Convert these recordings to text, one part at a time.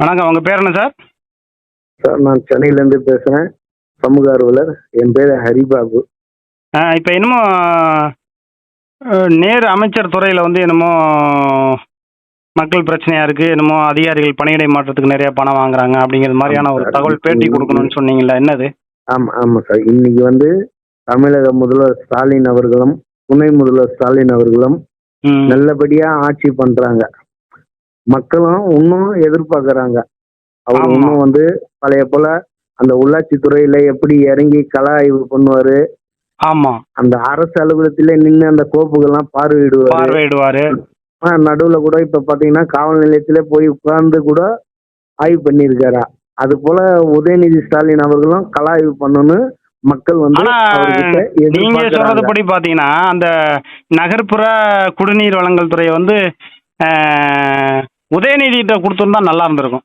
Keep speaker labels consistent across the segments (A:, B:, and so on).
A: வணக்கம் உங்க பேர் என்ன சார்?
B: சார் நான் சென்னையிலேருந்து பேசுகிறேன் சமூக ஆர்வலர். என் பேர் ஹரிபாபு.
A: இப்ப என்னமோ நேரு அமைச்சர் துறையில வந்து என்னமோ மக்கள் பிரச்சனையா இருக்கு. என்னமோ அதிகாரிகள் பணியிடை மாற்றத்துக்கு நிறைய பணம் வாங்குறாங்க அப்படிங்கிற மாதிரியான ஒரு. தகவல் பேட்டி கொடுக்கணும்னு சொன்னீங்கல்ல என்னது?
B: ஆமாம் ஆமாம் சார். இன்னைக்கு வந்து தமிழக முதல்வர் ஸ்டாலின் அவர்களும் துணை முதல்வர் ஸ்டாலின் அவர்களும் நல்லபடியாக ஆட்சி பண்ணுறாங்க மக்களும் இன்னும் எதிர்பார்க்குறாங்க. அவர்
A: ஆமா.
B: இன்னும் வந்து பழைய போல அந்த உள்ளாட்சி துறையில எப்படி இறங்கி கள ஆய்வு பண்ணுவாரு?
A: ஆமா.
B: அந்த அரசு அலுவலகத்திலே நின்று அந்த கோப்புகள்லாம் பார்வையிடுவாரு.
A: பார்வையிடுவாரு.
B: நடுவில் கூட இப்போ பார்த்தீங்கன்னா காவல் நிலையத்திலே போய் உட்கார்ந்து கூட ஆய்வு பண்ணியிருக்காரா? அது போல உதயநிதி ஸ்டாலின் அவர்களும் கள ஆய்வு பண்ணணும்னு மக்கள் வந்து
A: நீங்க. சொல்றதுபடி பாத்தீங்கன்னா அந்த நகர்ப்புற குடிநீர் வழங்கல் துறையை வந்து அஹ், உதயநிதிட்ட கொடுத்திருந்தா நல்லா இருந்திருக்கும்.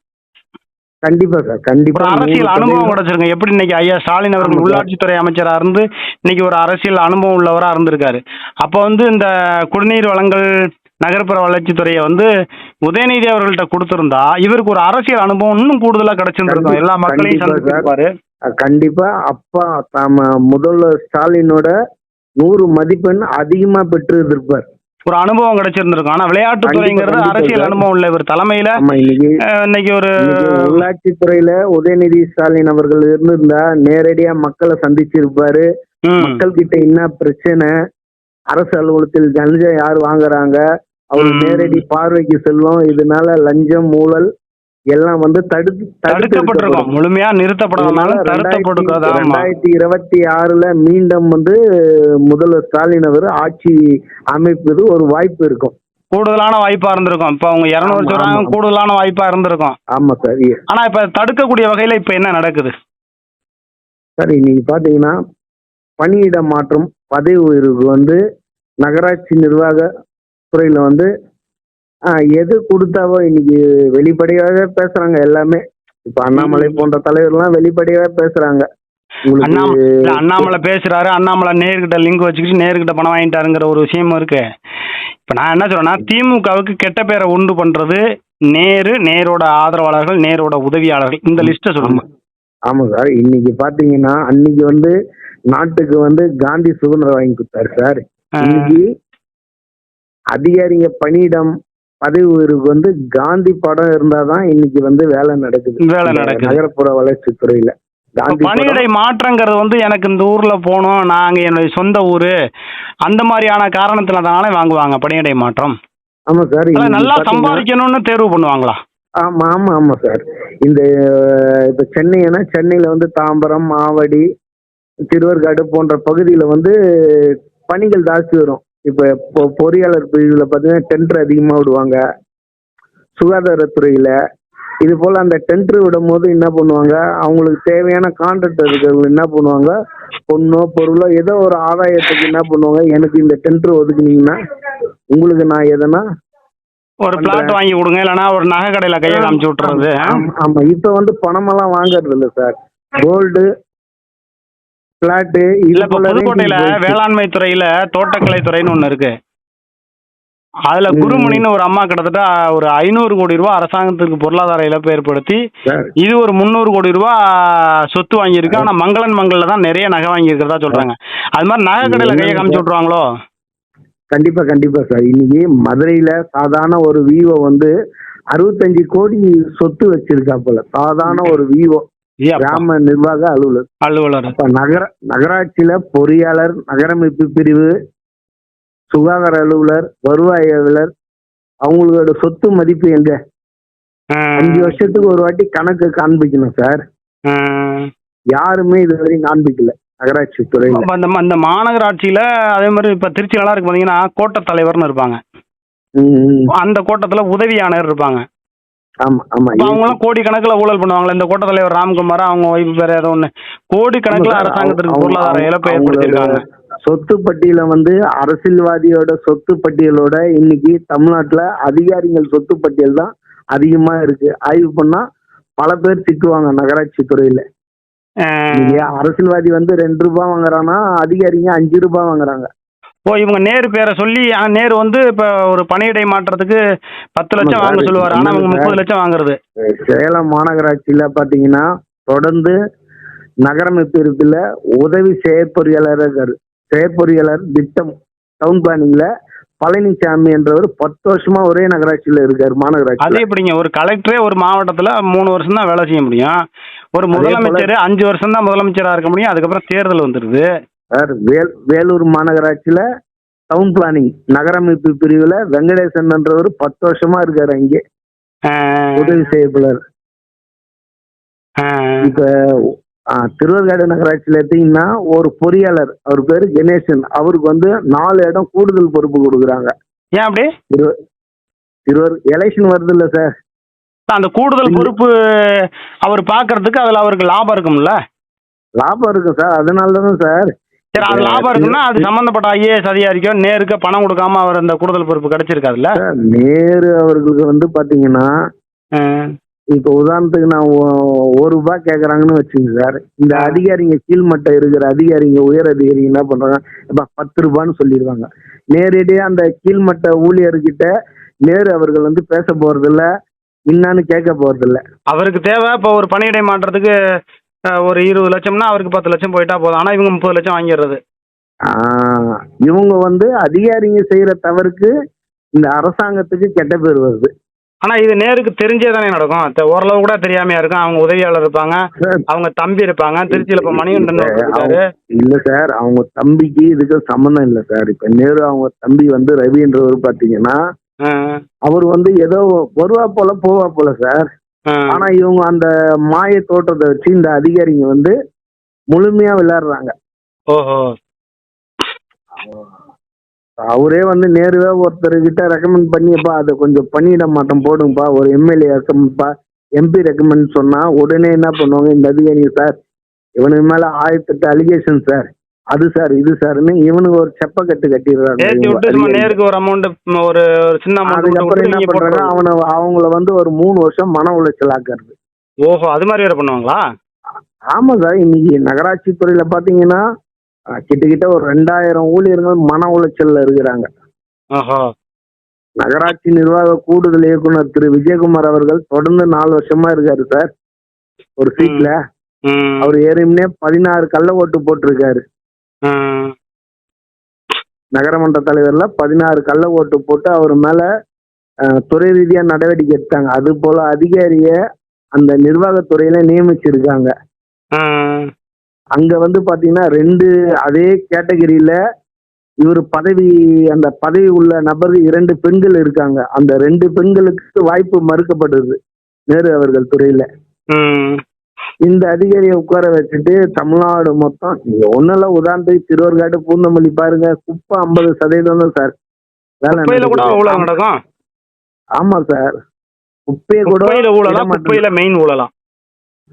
B: கண்டிப்பா சார் கண்டிப்பா.
A: அரசியல் அனுபவம். கிடைச்சிருங்க. எப்படி இன்னைக்கு ஐயா ஸ்டாலின் அவர்கள். உள்ளாட்சித்துறை அமைச்சரா இருந்து இன்னைக்கு ஒரு அரசியல் அனுபவம் உள்ளவரா இருந்திருக்காரு. அப்ப வந்து இந்த குடிநீர் வழங்கல் நகர்ப்புற வளர்ச்சித்துறையை வந்து உதயநிதி அவர்கள்ட்ட கொடுத்திருந்தா இவருக்கு ஒரு அரசியல் அனுபவம் இன்னும் கூடுதலா கிடைச்சிருந்திருக்கும். எல்லா மக்களையும். சந்திச்சிருப்பாரு.
B: கண்டிப்பா. அப்பா தாம முதல்வர் ஸ்டாலினோட நூறு மதிப்பெண் அதிகமா பெற்று இருப்பார்
A: ஒரு அனுபவம் கிடைச்சிருந்திருக்கும். ஆனா விளையாட்டுத்துறைங்கிறது அரசியல். அனுபவம் உள்ள இவர் தலைமையில
B: இன்னைக்கு
A: ஒரு
B: இன்னைக்கு உள்ளாட்சி துறையில உதயநிதி ஸ்டாலின் அவர்கள் இருந்திருந்தா நேரடியா மக்களை சந்திச்சிருப்பாரு. மக்கள் கிட்ட என்ன பிரச்சனை? அரசு அலுவலகத்தில் லஞ்சம் யார் வாங்குறாங்க? அவர். நேரடி பார்வைக்கு செல்லும். இதனால லஞ்சம் ஊழல் எல்லாம் வந்து தடுத்து
A: தடுக்கப்பட்டிருக்கும். முழுமையா நிறுத்தப்படாதனாலும் தடுக்கப்பட்டிருக்காது
B: ரெண்டாயிரத்தி இருபத்தி ஆறுல மீண்டும் வந்து முதல்வர் ஸ்டாலின் அவர் ஆட்சி அமைப்பது ஒரு வாய்ப்பு இருக்கும்.
A: கூடுதலான வாய்ப்பா இருந்திருக்கும். இப்ப அவங்க இருநூறு சொல்றாங்க. கூடுதலான வாய்ப்பா இருந்திருக்கும்.
B: ஆமா சார்.
A: ஆனா இப்ப தடுக்கக்கூடிய வகையில இப்ப என்ன நடக்குது?
B: சார் இன்னைக்கு பாத்தீங்கன்னா பணியிட மாற்றம் பதவி உயர்வுக்கு வந்து நகராட்சி நிர்வாக துறையில வந்து எது கொடுத்தாவோ இன்னைக்கு வெளிப்படையாகவே பேசுறாங்க எல்லாமே. இப்ப அண்ணாமலை. போன்ற தலைவர்லாம் வெளிப்படையாவே பேசுறாங்க.
A: அண்ணாமலை பேசுறாரு அண்ணாமலை நேர்கிட்ட லிங்க் வச்சுக்கிட்டு நேர்கிட்ட பணம் வாங்கிட்டாருங்கிற ஒரு விஷயமும் இருக்கு. இப்ப நான் என்ன சொல்றேன்னா திமுகவுக்கு கெட்ட பேரை உண்டு பண்றது நேரு நேரோட ஆதரவாளர்கள் நேரோட உதவியாளர்கள். இந்த லிஸ்ட்டை சொல்லுங்க.
B: ஆமா. சார் இன்னைக்கு பாத்தீங்கன்னா அன்னைக்கு வந்து நாட்டுக்கு வந்து காந்தி சுதந்திரம் வாங்கி கொடுத்தாரு சார். இன்னைக்கு அதிகாரிங்க பணியிடம் பதவி உயர்வுக்கு வந்து காந்தி படம் இருந்தாதான் இன்னைக்கு வந்து வேலை நடக்குது.
A: வேலை நடக்குது.
B: நகரப்புற வளர்ச்சி துறையில.
A: பணியிடை மாற்றங்கிறது வந்து எனக்கு இந்த ஊர்ல போகணும் நாங்க என்னுடைய சொந்த ஊரு அந்த மாதிரியான காரணத்தினால வாங்குவாங்க பணியிடை மாற்றம்.
B: ஆமா சார்
A: நல்லா சம்பாதிக்கணும்னு தேர்வு பண்ணுவாங்களா?
B: ஆமா ஆமா ஆமா சார். இந்த இப்ப சென்னைனா சென்னையில வந்து தாம்பரம் ஆவடி திருவர்காடு போன்ற பகுதியில வந்து பணிகள் ஜாஸ்தி வரும். இப்ப பொறியாளர் பிரிவுல பாத்தீங்கன்னா டெண்டர் அதிகமா விடுவாங்க. சுகாதாரத்துறையில இது போல அந்த டெண்டர் விடும் போது என்ன பண்ணுவாங்க? அவங்களுக்கு தேவையான கான்ட்ராக்டர்கள் என்ன பண்ணுவாங்க? பொண்ணோ பொருளோ ஏதோ ஒரு ஆதாயத்துக்கு என்ன பண்ணுவாங்க? எனக்கு இந்த டெண்டர் ஒதுக்குனீங்கன்னா உங்களுக்கு நான் எதனா
A: ஒரு பிளாட் வாங்கி கொடுங்க இல்லைன்னா ஒரு நகை கடையில கையை காமிச்சு விட்டுறது.
B: ஆமா, ஆமா. இப்ப வந்து பணமெல்லாம் வாங்குறது இல்ல சார். கோல்டு பிளாட்டு
A: இல்ல இப்ப புதுக்கோட்டையில வேளாண்மை துறையில தோட்டக்கலை துறைன்னு ஒண்ணு இருக்கு. அதுல. குருமணின்னு ஒரு அம்மா கிட்டத்தட்ட ஒரு ஐநூறு கோடி ரூபாய் அரசாங்கத்துக்கு பொருளாதார இழப்பு ஏற்படுத்தி இது ஒரு முந்நூறு கோடி ரூபாய் சொத்து வாங்கியிருக்கு. ஆனா மங்களன் மங்கள்ல தான் நிறைய நகை வாங்கி இருக்கிறதா சொல்றாங்க. அது மாதிரி நகை கடையில கையை காமிச்சு விட்டுருவாங்களோ?
B: கண்டிப்பா கண்டிப்பா சார். இன்னைக்கு மதுரையில சாதாரண ஒரு விவோ வந்து அறுபத்தஞ்சு கோடி சொத்து வச்சிருக்கா போல. சாதாரண ஒரு விவோ. கிராம நிர்வாக அலுவலர்.
A: அலுவலர்.
B: நகர நகராட்சியில பொறியாளர் நகரமைப்பு பிரிவு சுகாதார அலுவலர் வருவாய் அலுவலர் அவங்களோட சொத்து மதிப்பு எங்க? அஞ்சு வருஷத்துக்கு ஒரு வாட்டி கணக்கு காண்பிக்கணும் சார். யாருமே இது வரையும் காண்பிக்கல நகராட்சி துறையில.
A: அப்ப அந்த அந்த மாநகராட்சியில அதே மாதிரி இப்ப திருச்சி நல்லா இருக்கு பாத்தீங்கன்னா கோட்ட தலைவர்னு இருப்பாங்க. அந்த கோட்டத்துல உதவி ஆணையர் இருப்பாங்க.
B: ஆமா ஆமா.
A: கோடி கணக்குல ஊழல் பண்ணுவாங்களே இந்த கோட்ட தலைவர் ராம்குமார் அவங்க ஒய்ஃப் வேற ஏதோ ஒண்ணு. கோடி கணக்குல அரசாங்கத்திற்கு
B: அவங்க-
A: பொருளாதார
B: அவங்க-
A: இழப்பை ஏற்படுத்தியிருக்காங்க.
B: சொத்து பட்டியல வந்து அரசியல்வாதியோட சொத்து பட்டியலோட இன்னைக்கு தமிழ்நாட்டுல அதிகாரிகள் சொத்து பட்டியல் தான் அதிகமா இருக்கு. ஆய்வு பண்ணா பல பேர் திட்டுவாங்க நகராட்சி துறையில. அரசியல்வாதி வந்து ரெண்டு ரூபாய் வாங்குறான்னா அதிகாரிங்க அஞ்சு ரூபாய் வாங்குறாங்க.
A: ஓ இவங்க நேரு பேரை சொல்லி நேரு வந்து இப்போ ஒரு பணியிடை மாற்றத்துக்கு பத்து லட்சம் வாங்க. சொல்லுவார். ஆனால் இவங்க முப்பது. லட்சம் வாங்குறது.
B: சேலம் மாநகராட்சியில பாத்தீங்கன்னா தொடர்ந்து நகரமைப்பு இருக்குல்ல உதவி செயற்பொறியாளர் இருக்காரு செயற்பொறியாளர் திட்டம் டவுன் பிளானிங்ல பழனிசாமி என்றவர் பத்து வருஷமா ஒரே நகராட்சியில இருக்காரு
A: அது
B: மாநகராட்சியில
A: எப்படிங்க ஒரு கலெக்டரே ஒரு மாவட்டத்தில் மூணு வருஷம் தான் வேலை செய்ய முடியும். ஒரு முதலமைச்சர் அஞ்சு வருஷம் தான் முதலமைச்சராக இருக்க முடியும். அதுக்கப்புறம் தேர்தல் வந்துடுது
B: சார் வேல் வேலூர் மாநகராட்சியில டவுன் பிளானிங் நகரமைப்பு பிரிவுல வெங்கடேசன் என்றவர் பத்து வருஷமா இருக்காரு அங்கே.
A: ஆ,
B: உதவி
A: ஆ,
B: இப்ப ஆ, திருவர்காடு நகராட்சியில எடுத்தீங்கன்னா ஒரு பொறியாளர் அவர் பேரு கணேசன். அவருக்கு வந்து நாலு இடம் கூடுதல் பொறுப்பு கொடுக்குறாங்க.
A: ஏன் அப்படி?
B: திரு திருவர் எலெக்ஷன் வருது இல்ல சார்
A: அந்த கூடுதல் பொறுப்பு அவர் பார்க்கறதுக்கு அதில் அவருக்கு லாபம் இருக்கும்ல?
B: லாபம் இருக்கும் சார். அதனால தான் சார்.
A: சரி அது லாபம் இருக்குன்னா அது சம்மந்தப்பட்ட ஐஏஎஸ் அதிகாரிக்கோ நேருக்கு பணம் கொடுக்காம அவர் அந்த கூடுதல் பொறுப்பு கிடைச்சிருக்காதுல்ல
B: சார் நேரு அவர்களுக்கு வந்து பாத்தீங்கன்னா இப்ப உதாரணத்துக்கு நான் ஒரு ரூபாய் கேக்குறாங்கன்னு வச்சுங்க சார். இந்த. அதிகாரிங்க கீழ்மட்டம் இருக்கிற அதிகாரிங்க உயர் அதிகாரிங்க என்ன பண்றாங்க எப்பா பத்து ரூபான்னு சொல்லிடுவாங்க. நேரடியா அந்த கீழ்மட்ட ஊழியர்கிட்ட நேரு அவர்கள் வந்து பேச போறது இல்ல என்னான்னு கேட்க போறது இல்ல
A: அவருக்கு தேவை இப்போ ஒரு பணியிடை மாற்றத்துக்கு ஒரு இருபது லட்சம்னா அவருக்கு பத்து லட்சம் போயிட்டா போதும். ஆனால் இவங்க முப்பது லட்சம் வாங்கிடுறது.
B: இவங்க வந்து அதிகாரிங்க செய்யற தவறுக்கு இந்த அரசாங்கத்துக்கு கெட்ட பேர் வருது.
A: ஆனால் இது நேருக்கு தெரிஞ்சே தானே நடக்கும் ஓரளவு கூட தெரியாமையா இருக்கும். அவங்க உதவியாளர் இருப்பாங்க. அவங்க தம்பி இருப்பாங்க. திருச்சியில் இப்போ மணிகண்டன்
B: இல்ல சார் அவங்க தம்பிக்கு இதுக்கு சம்மந்தம் இல்ல சார். இப்ப நேரு அவங்க தம்பி வந்து ரவின்றவர் பாத்தீங்கன்னா அவர் வந்து ஏதோ வருவா போல போவா போல சார். ஆனா இவங்க அந்த மாய தோற்றத்தை வச்சு இந்த அதிகாரிங்க வந்து முழுமையா விளையாடுறாங்க.
A: ஓஹோ.
B: அவரே வந்து நேருவே ஒருத்தர் கிட்ட ரெக்கமெண்ட் பண்ணியப்பா அதை கொஞ்சம் பண்ணிட மாட்டோம் போடுங்கப்பா. ஒரு எம்எல்ஏ ரெக்கமெண்ட்ப்பா எம்பி ரெக்கமெண்ட் சொன்னா உடனே என்ன பண்ணுவாங்க இந்த அதிகாரிங்க சார் இவனுக்கு மேல ஆயிரத்தெட்டு அலிகேஷன் சார். அது சார் இது சார்னு இவனுக்கு ஒரு கட்டிடுறாங்க
A: சும்மா
B: அதிகாரிங்க.
A: நேருக்கு ஒரு அமௌண்ட் ஒரு சின்ன
B: அதுக்கப்புறம் என்ன பண்றாங்க அவனை அவங்கள வந்து ஒரு மூணு வருஷம் மன உளைச்சல் ஆக்குறது.
A: ஓஹோ அது மாதிரி வேற பண்ணுவாங்களா?
B: ஆமா சார் இன்னைக்கு நகராட்சி துறையில பாத்தீங்கன்னா கிட்டத்தட்ட ஒரு ரெண்டாயிரம் ஊழியர்கள் மன உளைச்சல்ல இருக்கிறாங்க. நகராட்சி நிர்வாக கூடுதல் இயக்குனர் திரு. விஜயகுமார் அவர்கள் தொடர்ந்து நாலு வருஷமா இருக்காரு சார் ஒரு சீட்ல அவர் ஏறியும்னே பதினாறு கள்ள ஓட்டு போட்டிருக்காரு. நகரமன்ற தலைவர்ல பதினாறு கள்ள ஓட்டு போட்டு அவர் மேல துறை ரீதியா நடவடிக்கை எடுத்தாங்க. அது போல அதிகாரிய அந்த நிர்வாகத்துறையில நியமிச்சிருக்காங்க. அங்க வந்து பாத்தீங்கன்னா ரெண்டு அதே கேட்டகரியில இவர் பதவி அந்த பதவி உள்ள நபர் இரண்டு பெண்கள் இருக்காங்க. அந்த ரெண்டு பெண்களுக்கு வாய்ப்பு மறுக்கப்படுது. நேரு அவர்கள் துறையில. இந்த அதிகாரியை உட்கார வச்சுட்டு தமிழ்நாடு மொத்தம் நீங்க ஒண்ணுல உதாரணத்துக்கு திருவர்காடு பூந்தமல்லி பாருங்க குப்பை ஐம்பது சதவீதம் தான் சார். வேலை
A: கூட. ஊழல் நடக்கும்.
B: ஆமா சார். குப்பையை கூட
A: ஊழலாம் குப்பையில மெயின் ஊழலாம்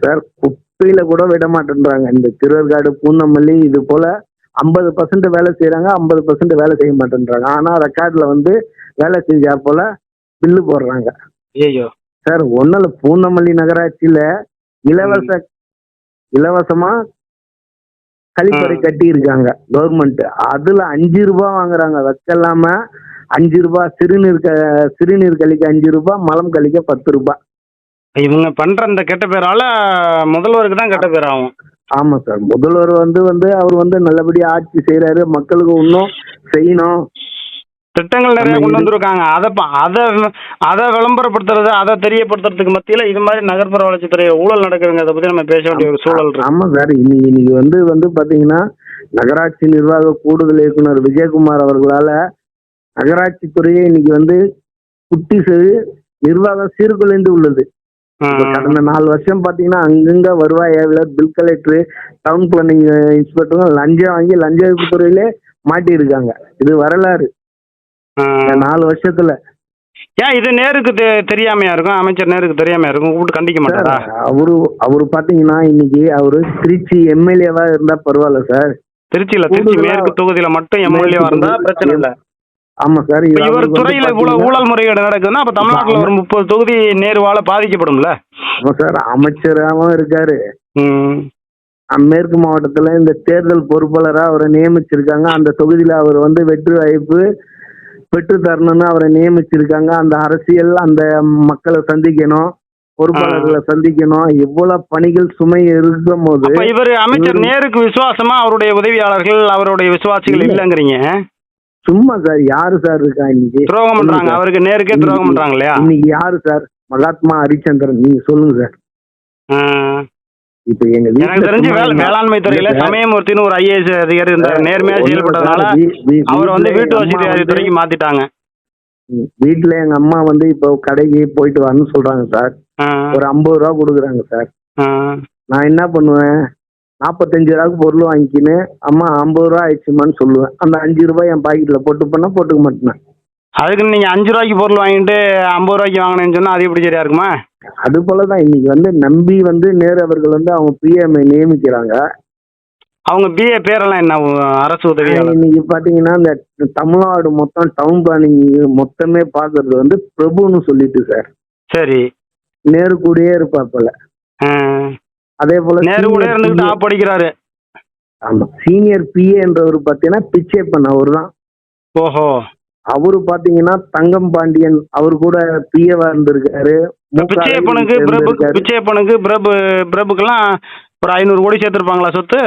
B: சார் குப்பையில கூட விட மாட்டேன்றாங்க இந்த திருவர்காடு பூந்தமல்லி இது போல ஐம்பது பர்சன்ட் வேலை செய்யறாங்க ஐம்பது பர்சன்ட் வேலை செய்ய மாட்டேன்றாங்க. ஆனா ரெக்கார்ட்ல வந்து வேலை செஞ்சா போல பில்லு போடுறாங்க.
A: ஐயோ
B: சார் ஒண்ணுல பூந்தமல்லி நகராட்சியில இலவச இலவசமா கழிப்பறை. கட்டி இருக்காங்க கவர்மெண்ட் அதுல அஞ்சு ரூபாய் வாங்குறாங்க. வைக்கலாம அஞ்சு ரூபாய் சிறுநீர் க சிறுநீர் கழிக்க அஞ்சு ரூபாய் மலம் கழிக்க பத்து ரூபாய்.
A: இவங்க பண்ற இந்த கெட்ட பேரால முதல்வருக்கு தான் கெட்ட பேர் ஆகும்
B: ஆமா சார். முதல்வர் வந்து வந்து அவர் வந்து நல்லபடியா ஆட்சி செய்யறாரு மக்களுக்கு இன்னும் செய்யணும்.
A: திட்டங்கள் நிறைய கொண்டு வந்திருக்காங்க. அதை அதை அதை விளம்பரப்படுத்துறது அதை தெரியப்படுத்துறதுக்கு மத்தியில இது மாதிரி நகர்ப்புற வளர்ச்சித்துறை ஊழல் நடக்குதுங்க. அதை பத்தி நம்ம பேச வேண்டிய ஒரு சூழல் இருக்கு.
B: ஆமா சார் இன்னைக்கு இன்னைக்கு வந்து வந்து பாத்தீங்கன்னா நகராட்சி நிர்வாக கூடுதல் இயக்குனர் விஜயகுமார் அவர்களால நகராட்சி துறையே இன்னைக்கு வந்து குட்டி சிறு நிர்வாகம் சீர்குலைந்து உள்ளது. கடந்த நாலு வருஷம் பாத்தீங்கன்னா அங்கங்க வருவாய் ஏவலர் பில் கலெக்டர் டவுன் பிளானிங் இன்ஸ்பெக்டரும் லஞ்சம் வாங்கி லஞ்ச ஒழிப்பு துறையிலே மாட்டி இருக்காங்க இது வரலாறு. இந்த. நாலு வருஷத்துல.
A: ஏன் இது நேருக்கு தெரியாமையா இருக்கும்? அமைச்சர் நேருக்கு தெரியாமையா இருக்கும்? கூப்பிட்டு கண்டிக்க மாட்டாரா?
B: அவரு அவரு பாத்தீங்கன்னா இன்னைக்கு அவரு திருச்சி எம்எல்ஏவா இருந்தா பரவாயில்ல சார்.
A: திருச்சியில திருச்சி மேற்கு தொகுதியில மட்டும் எம்எல்ஏவா இருந்தா பிரச்சனை இல்ல.
B: ஆமா சார்
A: இவர் துறையில இவ்வளவு ஊழல் முறைகேடு நடக்குதுன்னா அப்ப தமிழ்நாட்டுல ஒரு முப்பது தொகுதி நேருவால பாதிக்கப்படும்ல.
B: ஆமா சார் அமைச்சராகவும் இருக்காரு. மேற்கு மாவட்டத்துல இந்த தேர்தல் பொறுப்பாளரா அவரை நியமிச்சிருக்காங்க. அந்த தொகுதியில அவர் வந்து வெற்றி வாய்ப்பு பெற்று தரணும்னு அவரை நியமிச்சிருக்காங்க. அந்த அரசியல் அந்த மக்களை சந்திக்கணும் பொறுப்பாளர்களை சந்திக்கணும். இவ்வளவு பணிகள் சுமை இருக்கும் போது
A: இவர் அமைச்சர் நேருக்கு விசுவாசமா அவருடைய உதவியாளர்கள் அவருடைய விசுவாசிகள்
B: இல்ல.
A: இல்லைங்கிறீங்க?
B: சும்மா சார் யாரு சார் இருக்கா இன்னைக்கு?
A: துரோகம் பண்றாங்க. அவருக்கு நேருக்கே துரோகம் பண்றாங்க இல்லையா?
B: இன்னைக்கு யாரு சார்? மகாத்மா ஹரிச்சந்திரன் நீங்க சொல்லுங்க சார். இப்ப எங்க
A: எனக்கு தெரிஞ்சு வேளாண்மை துறையில. சமயமூர்த்தின்னு ஒரு ஐஏஎஸ் அதிகாரி இந்த நேர்மையா செயல்பட்டதுனால அவர் வந்து வீட்டு வசதி துறைக்கு மாத்திட்டாங்க.
B: வீட்டுல எங்க அம்மா வந்து இப்போ கடைக்கு போயிட்டு வரணும்னு சொல்றாங்க சார். ஒரு ஐம்பது ரூபா கொடுக்குறாங்க சார். நான் என்ன பண்ணுவேன்? நாற்பத்தஞ்சு ரூபாய்க்கு பொருள் வாங்கிக்கின்னு அம்மா ஐம்பது ரூபா ஆயிடுச்சுமான்னு சொல்லுவேன். அந்த அஞ்சு ரூபாய் என் பாக்கெட்ல போட்டு பண்ணா போட்டுக்க மாட்டேன்
A: அதுக்கு நீங்க அஞ்சு ரூபாய்க்கு பொருள் வாங்கிட்டு ஐம்பது ரூபாய்க்கு வாங்கினேன்னு சொன்னா அது எப்படி சரியா இருக்குமா?
B: அது போலதான் இன்னைக்கு வந்து நம்பி வந்து நேரு அவர்கள் வந்து அவங்க பிஎம் நியமிக்கிறாங்க.
A: அவங்க பிஏ பேரெல்லாம் என்ன அரசு உதவியாளர்?
B: இன்னைக்கு பாத்தீங்கன்னா இந்த தமிழ்நாடு மொத்தம் டவுன் பிளானிங் மொத்தமே பாக்குறது வந்து பிரபுன்னு சொல்லிட்டு சார்.
A: சரி.
B: நேரு கூடயே இருப்பாப்பல. அதே போல
A: நேரு கூட
B: PA
A: ஆப் படிக்கிறாரு
B: ஆமா சீனியர் பிஏன்றவர் பாத்தீங்கன்னா பிச்சைப்பன் அவர் தான்
A: ஓஹோ.
B: அவரு பாத்தீங்கன்னா தங்கம் பாண்டியன் அவர் கூட பிஏவா இருந்திருக்காரு.
A: பிச்சையப்பனுக்கு பிரபு. பிச்சையப்பனுக்கு பிரபு பிரபுக்கெல்லாம் ஒரு ஐநூறு கோடி சேர்த்திருப்பாங்களா சொத்து?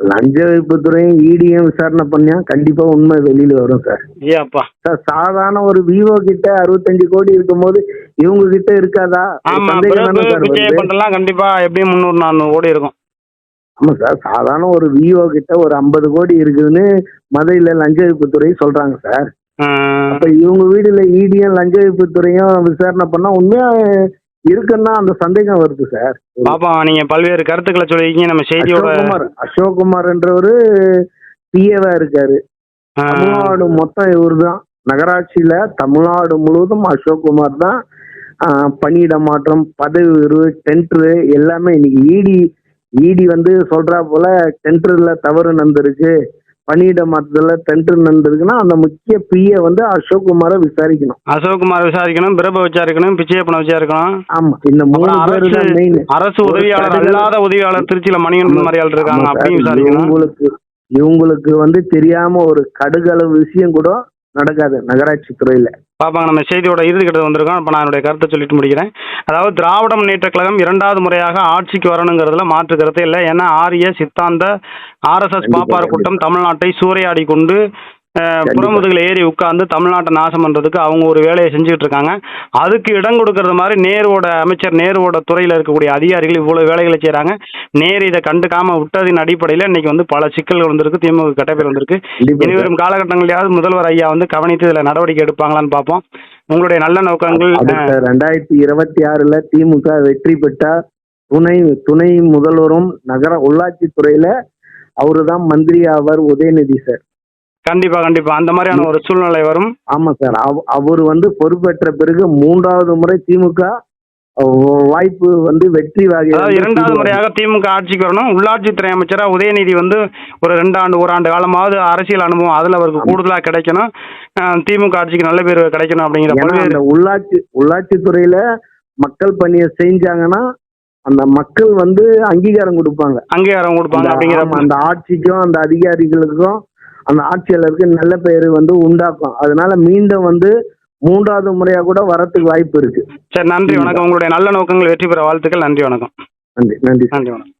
B: லஞ்ச ஒழிப்புத்துறையும் இடியும் விசாரணை பண்ணியா? கண்டிப்பா உண்மை வெளியில வரும் சார்.
A: ஏ அப்பா.
B: சார் சாதாரண ஒரு விவோ கிட்ட அறுபத்தஞ்சு கோடி இருக்கும்போது இவங்க கிட்ட இருக்காதா?
A: ஆமா கண்டிப்பா எப்படியும் முந்நூறு நானூறு கோடி இருக்கும்.
B: ஆமா சார் சாதாரண ஒரு விவோ கிட்ட ஒரு ஐம்பது கோடி இருக்குதுன்னு மதுரையில லஞ்ச ஒழிப்புத்துறை சொல்றாங்க சார். அப்ப இவங்க வீடுல இடியும் லஞ்ச ஒழிப்புத்துறையும் விசாரணை பண்ணா உண்மையா இருக்குன்னா அந்த சந்தேகம் வருது சார்.
A: பாப்போம் நீங்க பல்வேறு கருத்துக்களை சொல்லியிருக்கீங்க. நம்ம செய்தியோட
B: அசோக்குமார் அசோக்குமார்ன்றவரு பிஏவா இருக்காரு. தமிழ்நாடு மொத்தம் இவர்தான் நகராட்சியில தமிழ்நாடு முழுவதும் அசோக்குமார் தான் பணியிட மாற்றம் பதவி உயர்வு டெண்டரு எல்லாமே இன்னைக்கு இடி இடி வந்து சொல்றா போல டெண்டர்ல தவறு நடந்திருக்கு பணியிட மாற்றத்துல டெண்டர் நடந்திருக்குன்னா அந்த முக்கிய பிஏ வந்து அசோக்குமாரை விசாரிக்கணும்.
A: அசோக்குமார் விசாரிக்கணும் பிரபு விசாரிக்கணும் பிச்சையப்பனை விசாரிக்கணும்
B: ஆமா இந்த மூணு பேர் தான்
A: அரசு
B: மெயின்
A: அரசு
B: ஒரு
A: உதவியாளர் அல்லாத உதவியாளர் திருச்சியில மணிகண்டன் மாதிரியால் இருக்காங்க அப்படியும் விசாரிக்கணும்.
B: இவங்களுக்கு இவங்களுக்கு வந்து தெரியாம ஒரு கடுகளவு விஷயம் கூட நடக்காது. நகராட்சி துறையில.
A: பாப்பாங்க நம்ம செய்தியோட இறுதி கட்டத்தில் வந்திருக்கோம். இப்போ நான் என்னுடைய கருத்தை சொல்லிட்டு முடிக்கிறேன். அதாவது திராவிட முன்னேற்ற கழகம் இரண்டாவது முறையாக ஆட்சிக்கு வரணுங்கிறதுல மாற்று கருத்தே இல்லை. ஏன்னா ஆரிய சித்தாந்த ஆர்எஸ்எஸ் பாப்பார் கூட்டம் தமிழ்நாட்டை சூறையாடி கொண்டு புறமுதுகில் ஏறி உட்கார்ந்து தமிழ்நாட்டை நாசம் பண்றதுக்கு அவங்க ஒரு வேலையை செஞ்சுட்டு இருக்காங்க. அதுக்கு இடம் கொடுக்கறது மாதிரி நேருவோட அமைச்சர் நேருவோட துறையில் இருக்கக்கூடிய அதிகாரிகள் இவ்வளவு வேலைகளை செய்றாங்க. நேரு இதை கண்டுக்காம விட்டதின் அடிப்படையில் இன்னைக்கு வந்து பல சிக்கல்கள் வந்திருக்கு. திமுக கெட்ட பேர் வந்திருக்கு.
B: கண்டிப்பா
A: இனி வரும் காலகட்டங்களிலாவது முதல்வர் ஐயா வந்து கவனித்து இதில் நடவடிக்கை எடுப்பாங்களான்னு பார்ப்போம். உங்களுடைய நல்ல நோக்கங்கள்
B: ரெண்டாயிரத்தி இருபத்தி ஆறுல திமுக வெற்றி பெற்றா துணை துணை முதல்வரும் நகர உள்ளாட்சி துறையில அவரு தான் மந்திரி ஆவார் உதயநிதி சார்.
A: கண்டிப்பா கண்டிப்பா. அந்த மாதிரியான ஒரு சூழ்நிலை வரும்.
B: ஆமா சார். அவ- அவர் வந்து பொறுப்பேற்ற பிறகு மூன்றாவது முறை திமுக வாய்ப்பு வந்து வெற்றி
A: இரண்டாவது. முறையாக திமுக ஆட்சிக்கு வரணும். உள்ளாட்சித்துறை அமைச்சரா உதயநிதி வந்து ஒரு ரெண்டாண்டு ஓராண்டு காலமாவது அரசியல் அனுபவம் அதுல அவருக்கு கூடுதலா கிடைக்கணும். திமுக ஆட்சிக்கு நல்ல பேர் கிடைக்கணும் அப்படிங்கிற
B: உள்ளாட்சி உள்ளாட்சி துறையில மக்கள் பணியை செஞ்சாங்கன்னா அந்த மக்கள் வந்து அங்கீகாரம் கொடுப்பாங்க.
A: அங்கீகாரம் கொடுப்பாங்க அப்படிங்கிற
B: அந்த ஆட்சிக்கும் அந்த அதிகாரிகளுக்கும் அந்த ஆட்சியாளருக்கு நல்ல பெயர் வந்து உண்டாக்கும். அதனால மீண்டும் வந்து மூன்றாவது முறையா கூட வரத்துக்கு வாய்ப்பு இருக்கு.
A: சரி நன்றி வணக்கம். உங்களுடைய நல்ல நோக்கங்கள் வெற்றி பெற வாழ்த்துக்கள். நன்றி வணக்கம்.
B: நன்றி நன்றி.
A: நன்றி வணக்கம்.